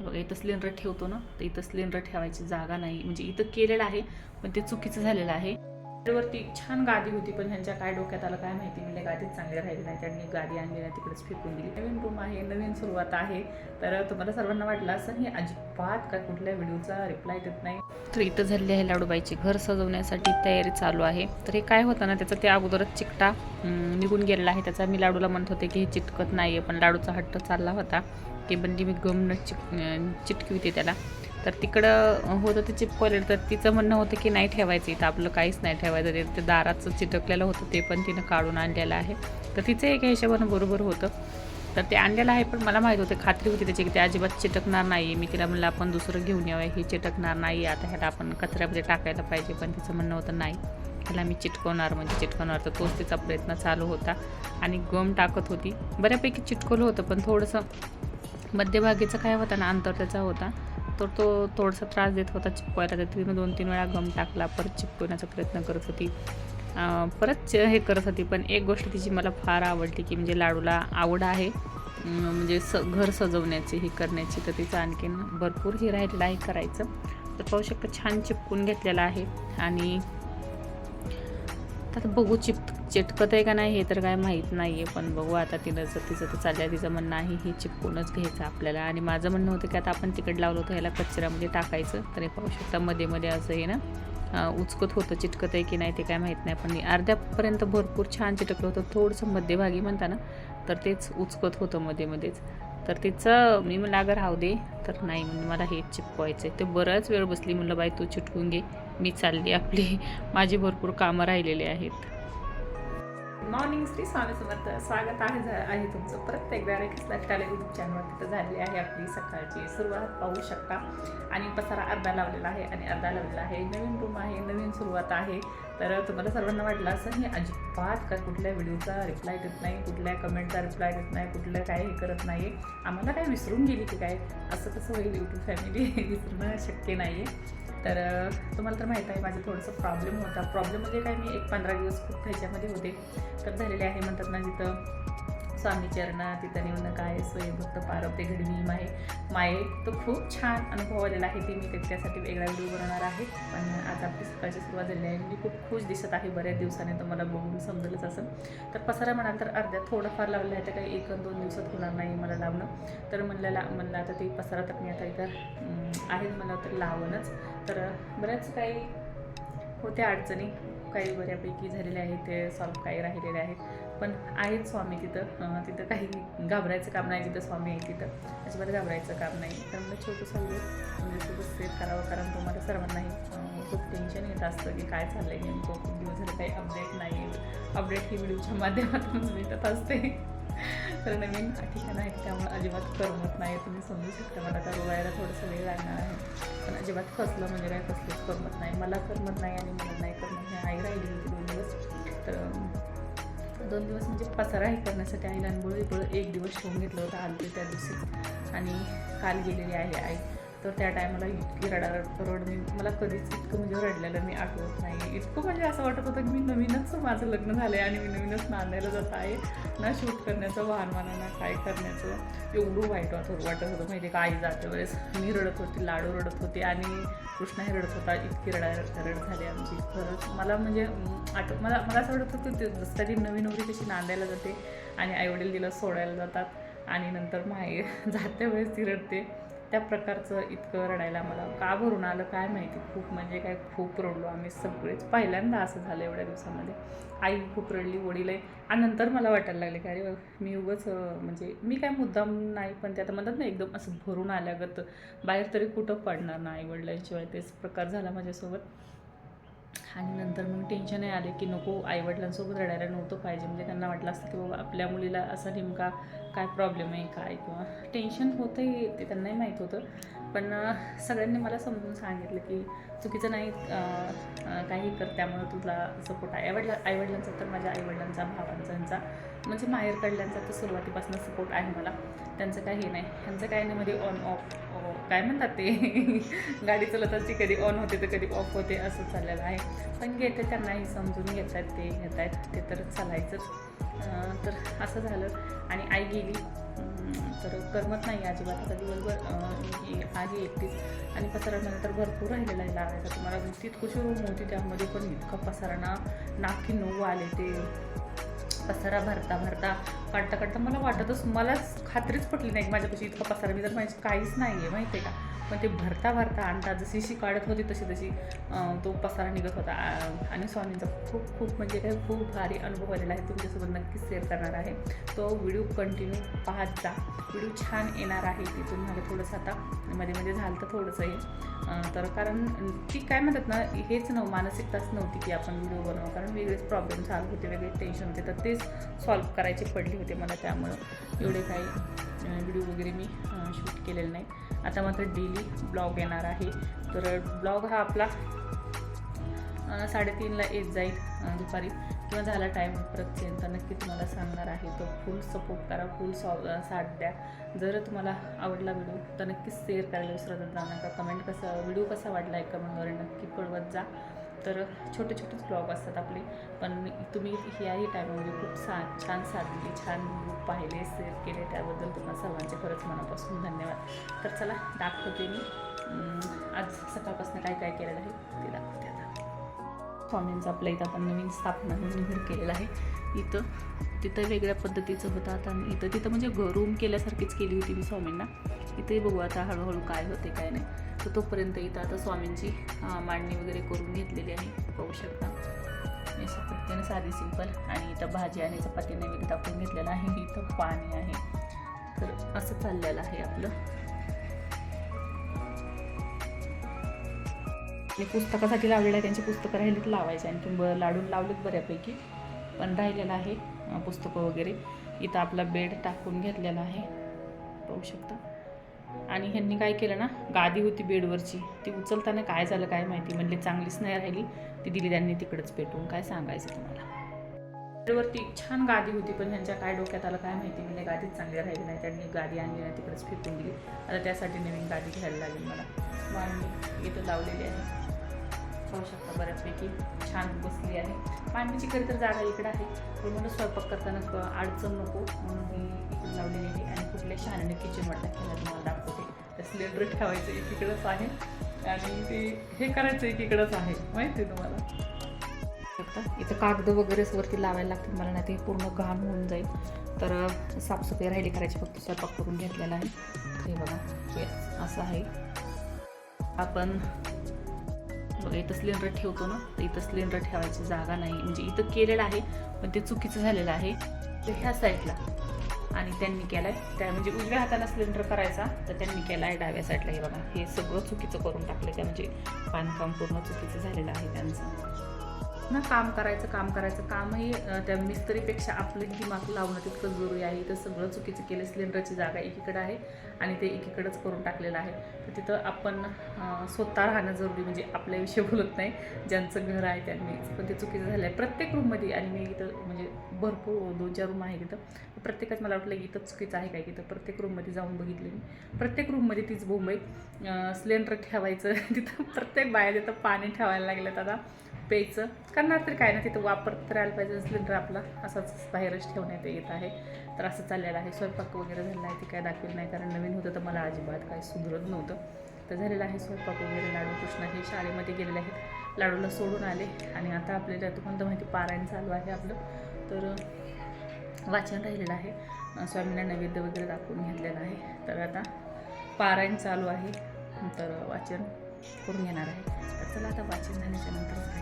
बघा इथं सिलेंडर ठेवतो ना तर इथं सिलेंडर ठेवायची जागा नाही. म्हणजे इथं केलेलं आहे पण ते चुकीचं झालेलं आहे. वरती छान गादी होती पण ह्यांच्या काय डोक्यात आलं काय माहिती. म्हणजे गादीच चांगली राहिली नाही. त्यांनी गादी आणली नाही तिकडेच फेकून दिली. नवीन रूम आहे नवीन सुरुवात आहे. तर तुम्हाला सर्वांना वाटलं असं हे अजिबात काय कुठल्या व्हिडिओचा रिप्लाय देत नाही? तर इथं झालेली आहे लाडूबाईची घर सजवण्यासाठी तयारी चालू आहे. तर हे काय होतं ना त्याचा ते अगोदरच चिकटा निघून गेलेला आहे. त्याचा मी लाडूला म्हणत होते की हे चिटकत नाही आहे पण लाडूचा हट्ट चालला होता. की म्हणजे मी गम न चिक चिटकी होते त्याला. तर तिकडं होतं ते चिपकवलेलं. तर तिचं म्हणणं होतं की नाही ठेवायचं इथं. आपलं काहीच नाही ठेवायचं. ते ते दाराचं चिटकलेलं होतं ते पण तिनं काढून आणलेलं आहे. तर तिचं एका हिशोबानं बरोबर होतं. तर ते आणलेलं आहे पण मला माहीत होते खात्री होती त्याची की ते अजिबात चिटकणार नाही मी तिला म्हणलं आपण दुसरं घेऊन यावं. हे चिटकणार नाही. आता ह्याला आपण कचऱ्यामध्ये टाकायला पाहिजे. पण तिचं म्हणणं होतं नाही. ह्याला मी चिटकवणार म्हणजे चिटकवणार. तर तोच तिचा प्रयत्न चालू होता. आणि गम टाकत होती. बऱ्यापैकी चिटकवलं होतं पण थोडंसं मध्यभागीचा काय होता ना अंतर त्याचा होता तर तो थोडासा त्रास देत होता चिपकवायला. तर तिने दोन तीन वेळा गम टाकला परत चिपकवण्याचा प्रयत्न करत होती. परत हे करत होती पण एक गोष्ट तिची मला फार आवडली की म्हणजे लाडूला आवड आहे. म्हणजे स घर सजवण्याची हे करण्याची तर तिचं आणखीन भरपूर हे राहिलेलं आहे करायचं. तर पाहू शकता छान चिपकून घेतलेलं आहे. आणि आता बघू चिप चिटकत आहे का नाही हे तर काय माहीत नाही आहे पण बघू आता तिनं जर तिचं तर चाललं तिचं म्हणणं आहे हे चिपकूनच घ्यायचं आपल्याला. आणि माझं म्हणणं होतं की आता आपण तिकड लावलं होतं ह्याला कचऱ्यामध्ये म्हणजे टाकायचं तर हे पाहू शकता मध्ये मध्ये असं हे ना उचकत होतं चिटकत आहे की नाही ते काय माहीत नाही. पण अर्ध्यापर्यंत भरपूर छान चिटकलं होतं थोडंसं मध्यभागी म्हणता ना तर तेच उचकत होतं मध्ये मध्येच. तर तिचं मी म्हणलं अगर राहू दे. तर नाही म्हणजे मला हे चिपकवायचं आहे ते बराच वेळ बसली म्हणलं बाई तू चिटकून घे. मी चालली आपली. माझी भरपूर कामं राहिलेली आहेत. मॉर्निंग श्री स्वामी समर्थ स्वागत आहे झा- आहे तुमचं. परत एकदा रेखीस लाईफस्टाईल यूट्यूब चॅनलवर तिथं झालेली आहे आपली सकाळची सुरुवात. पाहू शकता. आणि पसारा अर्धा लावलेला आहे आणि अर्धा लावलेला आहे. नवीन रूम आहे नवीन सुरुवात आहे. तर तुम्हाला सर्वांना वाटलं असं हे अजिबात का कुठल्या व्हिडिओचा रिप्लाय देत नाही कुठल्या कमेंटचा रिप्लाय देत नाही कुठलं काय हे करत नाही आम्हाला काय विसरून गेली की काय? असं कसं होईल यूट्यूब फॅमिली विसरणं शक्य नाही आहे तर तुम्हाला तर माहीत आहे माझं थोडंसं प्रॉब्लेम होता. प्रॉब्लेम म्हणजे काय मी एक पंधरा दिवस खूप ह्याच्यामध्ये होते. तर झालेले आहे म्हणतात ना तिथं स्वामी चरणा तिथं नेऊन काय स्वयंभक्त पारवते घडवी माये माये तो खूप छान अनुभव आलेला आहे ते मी त्याच्यासाठी वेगळा व्हिडिओ बनवणार आहे. पण आज आपली सकाळची सुरुवात झाली आहे. मी खूप खुश दिसत आहे बऱ्याच दिवसाने तर मला बघून समजलंच असं तर पसारा म्हणाल तर अर्ध्या थोडंफार लावलं आहे तर काही एक दोन दिवसात होणार नाही मला लावणं. तर म्हणलं ला म्हणलं आता ते पसारा तर मी आता इथं आहेच आहे मला तर लावणच. तर बऱ्याच काही होत्या अडचणी. काही बऱ्यापैकी झालेले आहेत ते सॉल्व काही राहिलेले आहेत. पण आहेत स्वामी तिथं तिथं काही घाबरायचं काम नाही जिथं स्वामी आहे तिथं. अजिबात घाबरायचं काम नाही. तर मग छोटंसं म्हणजे सोबत सेट करावं कारण तुम्हाला सर्वांनाही खूप टेन्शन येत असतं की काय चाललं आहे नेमकं. खूप दिवस झालं काही अपडेट नाही अपडेट ही व्हिडिओच्या माध्यमातून भेटत असते. तर नवीन ठिकाणं आहेत त्यामुळे अजिबात करमत नाही. तुम्ही समजू शकता मला आता रोवायला थोडंसं वेळ लागणार आहे. पण अजिबात फसलं म्हणजे काय कसलंच करमत नाही. मला करमत नाही आणि मला नाही करमत नाही आई राहिली होती दोन दिवस. तर दोन दिवस म्हणजे पसारा हे करण्यासाठी आईला अनुभव एक दिवस ठेवून घेतलं होतं आलते त्या दिवशी. आणि काल गेलेली आहे आई. तर त्या टायमाला इतकी रडारड रड मी मला कधीच इतकं म्हणजे रडलेलं मी आठवत नाही. इतकं म्हणजे असं वाटत होतं की मी नवीनच माझं लग्न झालं आहे आणि मी नवीनच नांदायला जात आहे. ना शूट करण्याचं वाहन म्हणा ना काय करण्याचं. एवढं वाईट वाटत वाटत होतं माहिती आहे का आई जाते वेळेस. मी रडत होती लाडू रडत होते आणि कृष्णाही रडत होता. इतकी रडा रड झाली आमची. खरंच मला म्हणजे आठ मला मला असं वाटत होतं की ते जसं ती नवीन नवरी कशी नांदायला जाते आणि आईवडील तिला सोडायला जातात आणि नंतर माहेर जाते वेळेस ती रडते. त्या प्रकारचं इतकं रडायला मला का भरून आलं काय माहिती? खूप म्हणजे काय खूप रडलो आम्ही सगळेच. पहिल्यांदा असं झालं एवढ्या दिवसामध्ये. आई खूप रडली वडीलही आणि नंतर मला वाटायला लागले की अरे मी उगंच म्हणजे मी काय मुद्दाम नाही पण ते आता म्हणतात ना एकदम असं भरून आल्यागत. बाहेर तरी कुठं पडणार ना आई वडिलांशिवाय तेच प्रकार झाला माझ्यासोबत. आणि नंतर मग टेन्शनही आले की नको आईवडिलांसोबत रडायला नव्हतं पाहिजे. म्हणजे त्यांना वाटलं असतं की बाबा आपल्या मुलीला असा नेमका काय प्रॉब्लेम आहे काय? किंवा टेन्शन होतंही ते त्यांनाही माहीत होतं. पण सगळ्यांनी मला समजून सांगितलं की चुकीचं नाही काही कर त्यामुळे तुला सपोर्ट आहे. आईवडिला आईवडिलांचा तर माझ्या आईवडिलांचा भावांचा यांचा म्हणजे माहेर कडल्यांचा तर सुरुवातीपासून सपोर्ट आहे मला. त्यांचं काही हे नाही. ह्यांचं काही नाही म्हणजे ऑन ऑफ काय म्हणतात ते? गाडी चालवताची कधी ऑन होते तर कधी ऑफ होते असं चाललेलं आहे. पण घेते त्यांनाही समजून घेत आहेत ते घेत आहेत ते तर चालायचंच. तर असं झालं. आणि आई गेली. तर करमत नाही अजिबात. आता दिवसभर अं, आहे एकटीच. आणि पसारा भरपूर राहिलेला आहे लावायचा. तुम्हाला तितकुशी रूम होती. त्यामध्ये पण इतका पसारा ना नाकी नऊ आले ते. पसारा भरता भरता काढता काढता मला वाटतच मलाच खात्रीच पटली नाही माझ्यापाशी इतका पसारा मी तर माझी काहीच नाही आहे माहिती आहे का? पण ते भरता भरता आणता जशी शी काढत होती तशी तशी तो पसारा निघत होता. आणि स्वामींचा खूप खूप म्हणजे काय खूप भारी अनुभव आलेला आहे. तुमच्यासोबत नक्कीच शेअर करणार आहे. तो व्हिडिओ कंटिन्यू पाहत जा. व्हिडिओ छान येणार आहे. तिथून मला थोडंसं आता मध्ये मध्ये झालं तर थोडंसं हे तर कारण ती काय म्हणतात ना हेच नव मानसिकताच नव्हती की आपण व्हिडिओ बनवा कारण वेगळेच प्रॉब्लेम चालू होते वेगळे टेन्शन होते. तर तेच सॉल्व करायचे पडले होते. मला त्यामुळं. एवढे काही व्हिडिओ वगैरे मी शूट केलेले नाही. आता मात्र डेली ब्लॉग येणार आहे. तर ब्लॉग हा आपला साडेतीनला येत जाईल दुपारी. किंवा झाला टाईम परत नक्की तुम्हाला सांगणार आहे. तो फुल सपोर्ट करा फुल सॉ साथ द्या. जर तुम्हाला आवडला व्हिडिओ तर नक्कीच शेअर करायला विसरत जाऊ नका. कमेंट कसं व्हिडिओ कसा वाटला आहे कमेंटवर नक्की कळवत जा. तर छोटे छोटेच ब्लॉग असतात आपले. पण तुम्ही याही टायमामध्ये खूप सा छान साधली दिली छान पाहिले शेअर केले. त्याबद्दल तुम्हाला सर्वांचे खरंच मनापासून धन्यवाद. तर चला दाखवते मी. आज सकाळपासून काय काय केलेलं आहे ते दाखवते आता. स्वामींचं आपल्या इथं आपण नवीन स्थापना नवीन घर केलेलं आहे. इथं तिथं वेगळ्या पद्धतीचं होतं आता. आणि इथं तिथं म्हणजे घ- रूम केल्यासारखीच केली होती मी स्वामींना. इथेही बघू आता हळूहळू काय होते काय नाही. तर तोपर्यंत इथं आता स्वामींची मांडणी वगैरे करून घेतलेली आहे. पाहू शकता. अशा पद्धतीने साधी सिंपल आणि इथं भाजी आणि चपाती नैवेद्य दाखवून घेतलेलं आहे. इथं पाणी आहे. तर असं चाललेलं आहे आपलं. आणि पुस्तकासाठी लावलेलं आहे त्यांची पुस्तकं राहिलीत लावायचे. आणखी ब लाडून लावलेत बऱ्यापैकी. पण राहिलेलं आहे पुस्तकं वगैरे. इथं आपला बेड टाकून घेतलेला आहे. पाहू शकता. आणि ह्यांनी काय केलं ना गादी होती बेडवरची. ती उचलताना काय झालं काय माहिती म्हणले चांगलीच नाही राहिली. ती दिली त्यांनी तिकडंच पेटवून. काय सांगायचं तुम्हाला? बेडवरती छान गादी होती पण ह्यांच्या काय डोक्यात आलं काय माहिती? म्हणजे गादीच चांगली राहिली नाही. त्यांनी गादी आणली नाही तिकडेच फेकून दिली. आता त्यासाठी नवीन गादी घ्यायला लागेल मला. मांडणी इथं लावलेली आहे. पाहू शकता बऱ्याचपैकी छान बसली आहे. मांडणीची खरी तर जागा इकडं आहे. पण म्हणून स्वयंपाक करताना अडचण नको म्हणून मी इकडे लावलेली आहे. आणि कुठल्या शहाण्याने किचन वाटतं खेळायला तुम्हाला दाखवतो. सिलेंडर ठेवायचं एकीकडंच आहे. आणि ते हे करायचं एकीकडंच आहे माहिती आहे तुम्हाला? इथं कागद वगैरे वरती लावायला लागतील मला नाही ते पूर्ण घाण होऊन जाईल. तर साफसफाई राहिली करायची फक्त स्वयंपाक करून घेतलेला आहे. हे बघा हे असं आहे. आपण बघा इथं सिलेंडर ठेवतो ना तर इथं सिलेंडर ठेवायची जागा नाही. म्हणजे इथं केलेलं आहे पण ते चुकीचं झालेलं आहे. ते ह्या साईडला आणि त्यांनी केलं आहे त्या म्हणजे उजव्या हाताला सिलेंडर करायचा तर त्यांनी केला आहे डाव्या साईडला हे बघा हे सगळं चुकीचं करून टाकलं त्या म्हणजे बांधकाम पूर्ण चुकीचं झालेलं आहे त्यांचं. ना काम करायचं काम करायचं कामही त्या मिस्त्रीपेक्षा आपलं दिमाग लावणं तितकं जरुरी आहे. इथं सगळं चुकीचं केलं सिलेंडरची जागा एकीकडे आहे आणि ते एकीकडंच करून टाकलेलं आहे. तर तिथं आपण स्वतः राहणं जरुरी म्हणजे आपल्याविषयी बोलत नाही. ज्यांचं घर आहे त्यांनीच. पण ते चुकीचं झालं आहे प्रत्येक रूममध्ये आणि मी इथं म्हणजे भरपूर दोन चार रूम आहे तिथं प्रत्येकात मला वाटलं की इथं चुकीचं आहे काय की प्रत्येक रूममध्ये जाऊन बघितले मी. प्रत्येक रूममध्ये तीच बोंबई सिलेंडर ठेवायचं तिथं प्रत्येक बाहेर तिथं पाणी ठेवायला लागलं आता. प्यायचं. करणार तरी काय ना तिथं वापरत राहायला पाहिजे सिलेंडर आपला असाच बाहेरच ठेवण्यात येत आहे. तर असं चाललेलं आहे. स्वयंपाक वगैरे झालेला आहे ते काय दाखवलं नाही कारण नवीन होतं तर मला अजिबात काय सुधरत नव्हतं. तर झालेलं आहे स्वयंपाक वगैरे लाडू कृष्ण हे शाळेमध्ये गेलेले आहेत. लाडूला सोडून आले आणि आता आपल्याला तुम्हाला कोणतं माहिती पारायण चालू आहे आपलं. तर वाचन राहिलेलं आहे. स्वामींना नैवेद्य वगैरे दाखवून घेतलेलं आहे. तर आता पारायण चालू आहे. तर वाचन करून घेणार आहे. तर चला आता वाचन झाल्याच्या नंतरच